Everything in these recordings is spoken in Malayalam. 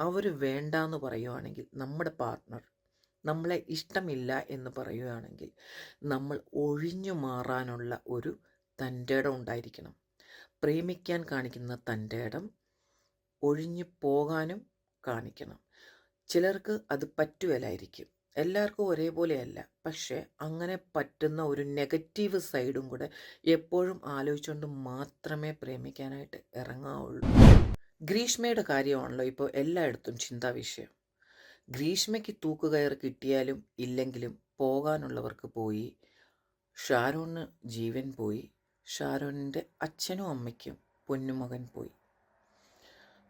അവർ വേണ്ടാന്ന് പറയുവാണെങ്കിൽ നമ്മുടെ പാർട്ട്ണർ നമ്മളെ ഇഷ്ടമില്ല എന്ന് പറയുകയാണെങ്കിൽ നമ്മൾ ഒഴിഞ്ഞു മാറാനുള്ള ഒരു തന്റെടം ഉണ്ടായിരിക്കണം. പ്രേമിക്കാൻ കാണിക്കുന്ന തന്റെടം ഒഴിഞ്ഞു പോകാനും കാണിക്കണം. ചിലർക്ക് അത് പറ്റുകയില്ലായിരിക്കും എല്ലാവർക്കും ഒരേപോലെയല്ല. പക്ഷേ അങ്ങനെ പറ്റുന്ന ഒരു നെഗറ്റീവ് സൈഡും കൂടെ എപ്പോഴും ആലോചിച്ചുകൊണ്ട് മാത്രമേ പ്രേമിക്കാനായിട്ട് ഇറങ്ങാവുള്ളൂ. ഗ്രീഷ്മയുടെ കാര്യമാണല്ലോ ഇപ്പോൾ എല്ലായിടത്തും ചിന്താ വിഷയം. ഗ്രീഷ്മയ്ക്ക് തൂക്കുകയർ കിട്ടിയാലും ഇല്ലെങ്കിലും പോകാനുള്ളവർക്ക് പോയി. ഷാരോണിന് ജീവൻ പോയി. ഷാരോണിന്റെ അച്ഛനും അമ്മയ്ക്കും പൊന്നുമകൻ പോയി.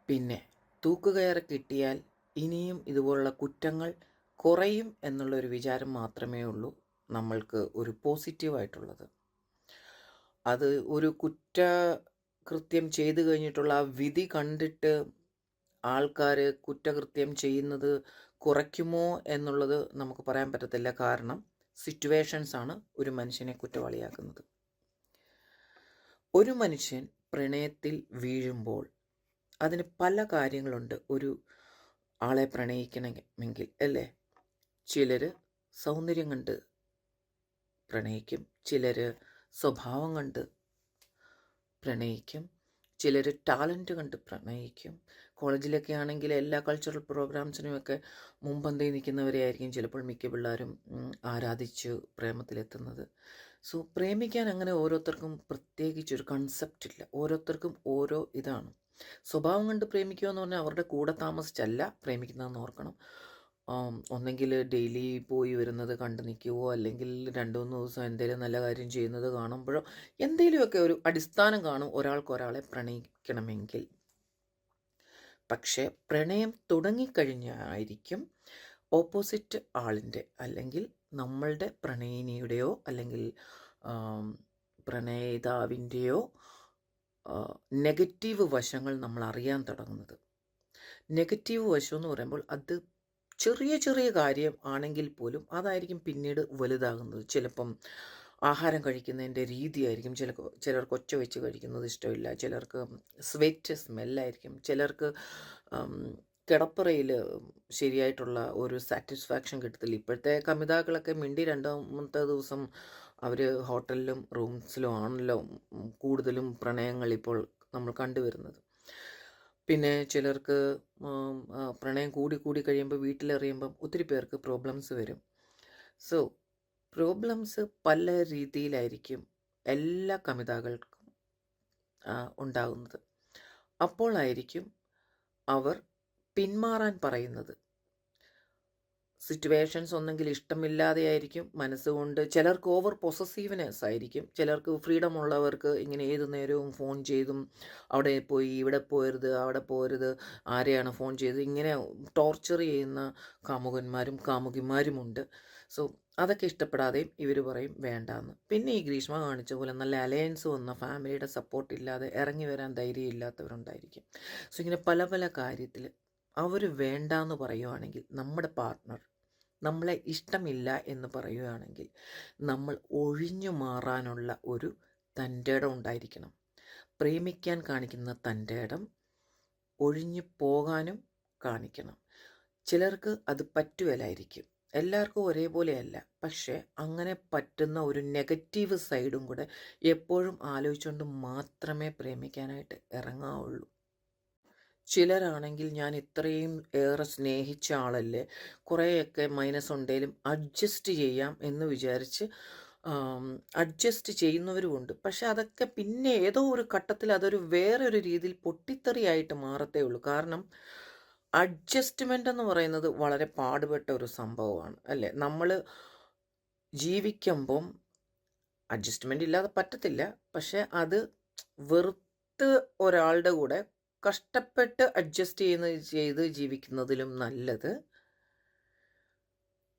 പിന്നെ തൂക്കുകയർ കിട്ടിയാൽ ഇനിയും ഇതുപോലുള്ള കുറ്റങ്ങൾ കുറയും എന്നുള്ളൊരു വിചാരം മാത്രമേ ഉള്ളൂ നമ്മൾക്ക് ഒരു പോസിറ്റീവായിട്ടുള്ളത്. അത് ഒരു കുറ്റകൃത്യം ചെയ്തു കഴിഞ്ഞിട്ടുള്ള ആ വിധി കണ്ടിട്ട് ആൾക്കാർ കുറ്റകൃത്യം ചെയ്യുന്നത് കുറയ്ക്കുമോ എന്നുള്ളത് നമുക്ക് പറയാൻ പറ്റത്തില്ല. കാരണം സിറ്റുവേഷൻസ് ആണ് ഒരു മനുഷ്യനെ കുറ്റവാളിയാക്കുന്നത്. ഒരു മനുഷ്യൻ പ്രണയത്തിൽ വീഴുമ്പോൾ അതിന് പല കാര്യങ്ങളുണ്ട്. ഒരു ആളെ പ്രണയിക്കണമെങ്കിൽ അല്ലേ? ചിലർ സൗന്ദര്യം കണ്ട് പ്രണയിക്കും ചിലർ സ്വഭാവം കണ്ട് പ്രണയിക്കും. ചിലർ ടാലന്റ് കണ്ട് പ്രണയിക്കും. കോളേജിലൊക്കെ ആണെങ്കിൽ എല്ലാ കൾച്ചറൽ പ്രോഗ്രാംസിനുമൊക്കെ മുമ്പന്തേ നിൽക്കുന്നവരെയായിരിക്കും ചിലപ്പോൾ മിക്ക പിള്ളേരും ആരാധിച്ച് പ്രേമത്തിലെത്തുന്നത്. സോ പ്രേമിക്കാൻ അങ്ങനെ ഓരോരുത്തർക്കും പ്രത്യേകിച്ചൊരു കൺസെപ്റ്റ് ഇല്ല. ഓരോരുത്തർക്കും ഓരോ ഇതാണ്. സ്വഭാവം കണ്ട് പ്രേമിക്കുക എന്ന് പറഞ്ഞാൽ അവരുടെ കൂടെ താമസിച്ചല്ല പ്രേമിക്കുന്നതെന്ന് ഓർക്കണം. ഒന്നെങ്കിൽ ഡെയിലി പോയി വരുന്നത് കണ്ടു നിൽക്കുവോ? അല്ലെങ്കിൽ രണ്ട് മൂന്ന് ദിവസം എന്തെങ്കിലും നല്ല കാര്യം ചെയ്യുന്നത് കാണുമ്പോഴോ? എന്തെങ്കിലുമൊക്കെ ഒരു അടിസ്ഥാനം കാണും ഒരാൾക്ക് ഒരാളെ പ്രണയിക്കണമെങ്കിൽ. പക്ഷേ പ്രണയം തുടങ്ങിക്കഴിഞ്ഞായിരിക്കും ഓപ്പോസിറ്റ് ആളിന്റെ അല്ലെങ്കിൽ നമ്മളുടെ പ്രണയിനിയുടെയോ അല്ലെങ്കിൽ പ്രണയിതാവിന്റെയോ നെഗറ്റീവ് വശങ്ങൾ നമ്മൾ അറിയാൻ തുടങ്ങുന്നത്. നെഗറ്റീവ് വശം എന്ന് പറയുമ്പോൾ അത് ചെറിയ ചെറിയ കാര്യം ആണെങ്കിൽ പോലും അതായിരിക്കും പിന്നീട് വലുതാകുന്നത്. ചിലപ്പം ആഹാരം കഴിക്കുന്നതിന്റെ രീതിയായിരിക്കും ചില ചിലർക്ക് ഒച്ച വെച്ച് കഴിക്കുന്നത് ഇഷ്ടമില്ല. ചിലർക്ക് സ്വെറ്റ് സ്മെല്ലായിരിക്കും. ചിലർക്ക് കിടപ്പറയിൽ ശരിയായിട്ടുള്ള ഒരു സാറ്റിസ്ഫാക്ഷൻ കിട്ടത്തില്ല. ഇപ്പോഴത്തെ കമിതാക്കളൊക്കെ മിണ്ടി രണ്ടാമത്തെ ദിവസം അവർ ഹോട്ടലിലും റൂംസിലും ആണല്ലോ കൂടുതലും പ്രണയങ്ങൾ ഇപ്പോൾ നമ്മൾ കണ്ടുവരുന്നത്. പിന്നെ ചിലർക്ക് പ്രണയം കൂടി കൂടി കഴിയുമ്പോൾ വീട്ടിലെറിയുമ്പം ഒത്തിരി പേർക്ക് പ്രോബ്ലംസ് വരും. സോ പ്രോബ്ലംസ് പല രീതിയിലായിരിക്കും എല്ലാ കമിതാക്കൾക്കും ഉണ്ടാകുന്നത് അപ്പോളായിരിക്കും അവർ പിന്മാറാൻ പറയുന്നത്. സിറ്റുവേഷൻസ് ഒന്നെങ്കിൽ ഇഷ്ടമില്ലാതെ ആയിരിക്കും മനസ്സുകൊണ്ട് ചിലർക്ക് ഓവർ പൊസസീവ്നെസ് ആയിരിക്കും. ചിലർക്ക് ഫ്രീഡം ഉള്ളവർക്ക് ഇങ്ങനെ ഏത് നേരവും ഫോൺ ചെയ്തും അവിടെ പോയി ഇവിടെ പോരുത് അവിടെ പോരുത് ആരെയാണ് ഫോൺ ചെയ്ത് ഇങ്ങനെ ടോർച്ചർ ചെയ്യുന്ന കാമുകന്മാരും കാമുകിമാരുമുണ്ട് സോ അതൊക്കെ ഇഷ്ടപ്പെടാതെയും ഇവർ പറയും വേണ്ടാന്ന്. പിന്നെ ഈ ഗ്രീഷ്മ കാണിച്ച പോലെ നല്ല അലയൻസ് വന്ന ഫാമിലിയുടെ സപ്പോർട്ട് ഇല്ലാതെ ഇറങ്ങി വരാൻ ധൈര്യം ഇല്ലാത്തവരുണ്ടായിരിക്കും. സോ ഇങ്ങനെ പല പല കാര്യത്തിൽ അവർ വേണ്ടാന്ന് പറയുവാണെങ്കിൽ നമ്മുടെ പാർട്ട്ണർ നമ്മളെ ഇഷ്ടമില്ല എന്ന് പറയുകയാണെങ്കിൽ നമ്മൾ ഒഴിഞ്ഞു മാറാനുള്ള ഒരു തന്റെടം ഉണ്ടായിരിക്കണം. പ്രേമിക്കാൻ കാണിക്കുന്ന തന്റെടം ഒഴിഞ്ഞു പോകാനും കാണിക്കണം. ചിലർക്ക് അത് പറ്റുകയില്ലായിരിക്കും. എല്ലാവർക്കും ഒരേപോലെയല്ല. പക്ഷേ അങ്ങനെ പറ്റുന്ന ഒരു നെഗറ്റീവ് സൈഡും കൂടെ എപ്പോഴും ആലോചിച്ചുകൊണ്ട് മാത്രമേ പ്രേമിക്കാനായിട്ട് ഇറങ്ങാവുള്ളൂ. ചിലരാണെങ്കിൽ ഞാൻ ഇത്രയും ഏറെ സ്നേഹിച്ച ആളല്ലേ കുറേയൊക്കെ മൈനസ് ഉണ്ടെങ്കിലും അഡ്ജസ്റ്റ് ചെയ്യാം എന്ന് വിചാരിച്ച് അഡ്ജസ്റ്റ് ചെയ്യുന്നവരും ഉണ്ട് പക്ഷെ അതൊക്കെ പിന്നെ ഏതോ ഒരു ഘട്ടത്തിൽ അതൊരു വേറൊരു രീതിയിൽ പൊട്ടിത്തെറിയായിട്ട് മാറത്തേ ഉള്ളൂ. കാരണം അഡ്ജസ്റ്റ്മെന്റ് എന്ന് പറയുന്നത് വളരെ പാടുപെട്ട ഒരു സംഭവമാണ് അല്ലേ? നമ്മൾ ജീവിക്കുമ്പം അഡ്ജസ്റ്റ്മെന്റ് ഇല്ലാതെ പറ്റത്തില്ല. പക്ഷെ അത് വെറുത്ത് ഒരാളുടെ കൂടെ കഷ്ടപ്പെട്ട് അഡ്ജസ്റ്റ് ചെയ്യുന്ന ചെയ്ത് ജീവിക്കുന്നതിലും നല്ലത്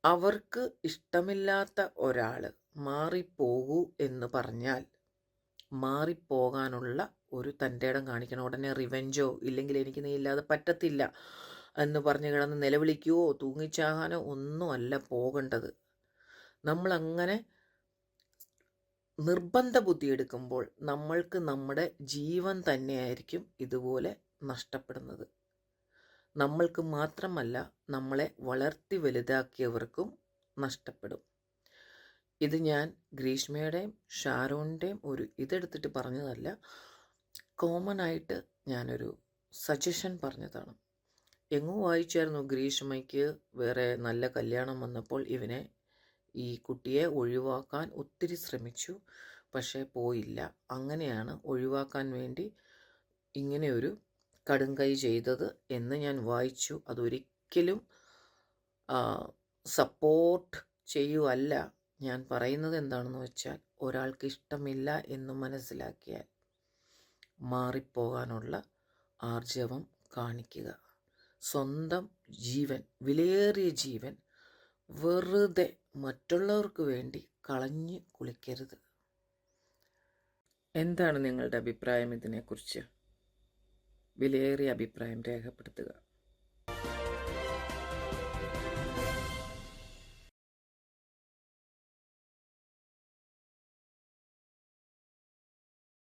അവർക്ക് ഇഷ്ടമില്ലാത്ത ഒരാൾ മാറിപ്പോകൂ എന്ന് പറഞ്ഞാൽ മാറിപ്പോകാനുള്ള ഒരു തന്റെ ഇടം കാണിക്കണം. ഉടനെ റിവെഞ്ചോ ഇല്ലെങ്കിൽ എനിക്ക് നീ ഇല്ലാതെ പറ്റത്തില്ല എന്ന് പറഞ്ഞ് കിടന്ന് നിലവിളിക്കുകയോ തൂങ്ങിച്ചാകാനോ ഒന്നുമല്ല പോകേണ്ടത്. നമ്മളങ്ങനെ നിർബന്ധ ബുദ്ധി എടുക്കുമ്പോൾ നമ്മൾക്ക് നമ്മുടെ ജീവൻ തന്നെയായിരിക്കും ഇതുപോലെ നഷ്ടപ്പെടുന്നത്. നമ്മൾക്ക് മാത്രമല്ല നമ്മളെ വളർത്തി വലുതാക്കിയവർക്കും നഷ്ടപ്പെടും. ഇത് ഞാൻ ഗ്രീഷ്മയുടെയും ഷാരോണിന്റെയും ഒരു ഇതെടുത്തിട്ട് പറഞ്ഞതല്ല കോമൺ ആയിട്ട് ഞാനൊരു സജഷൻ പറഞ്ഞതാണ്. എങ്ങോ വായിച്ചായിരുന്നു ഗ്രീഷ്മയ്ക്ക് വേറെ നല്ല കല്യാണം വന്നപ്പോൾ ഇവനെ ഈ കുട്ടിയെ ഒഴിവാക്കാൻ ഒത്തിരി ശ്രമിച്ചു പക്ഷേ പോയില്ല. അങ്ങനെയാണ് ഒഴിവാക്കാൻ വേണ്ടി ഇങ്ങനെ ഒരു കടുംകൈ ചെയ്തത് എന്ന് ഞാൻ വായിച്ചു. അതൊരിക്കലും സപ്പോർട്ട് ചെയ്യുവല്ല. ഞാൻ പറയുന്നത് എന്താണെന്ന് വെച്ചാൽ ഒരാൾക്ക് ഇഷ്ടമില്ല എന്ന് മനസ്സിലാക്കിയാൽ മാറിപ്പോകാനുള്ള ആർജവം കാണിക്കുക. സ്വന്തം ജീവൻ വിലയേറിയ ജീവൻ വെറുതെ മറ്റുള്ളവർക്ക് വേണ്ടി കളഞ്ഞ് കുളിക്കരുത്. എന്താണ് നിങ്ങളുടെ അഭിപ്രായം ഇതിനെക്കുറിച്ച്? വിലയേറിയ അഭിപ്രായം രേഖപ്പെടുത്തുക.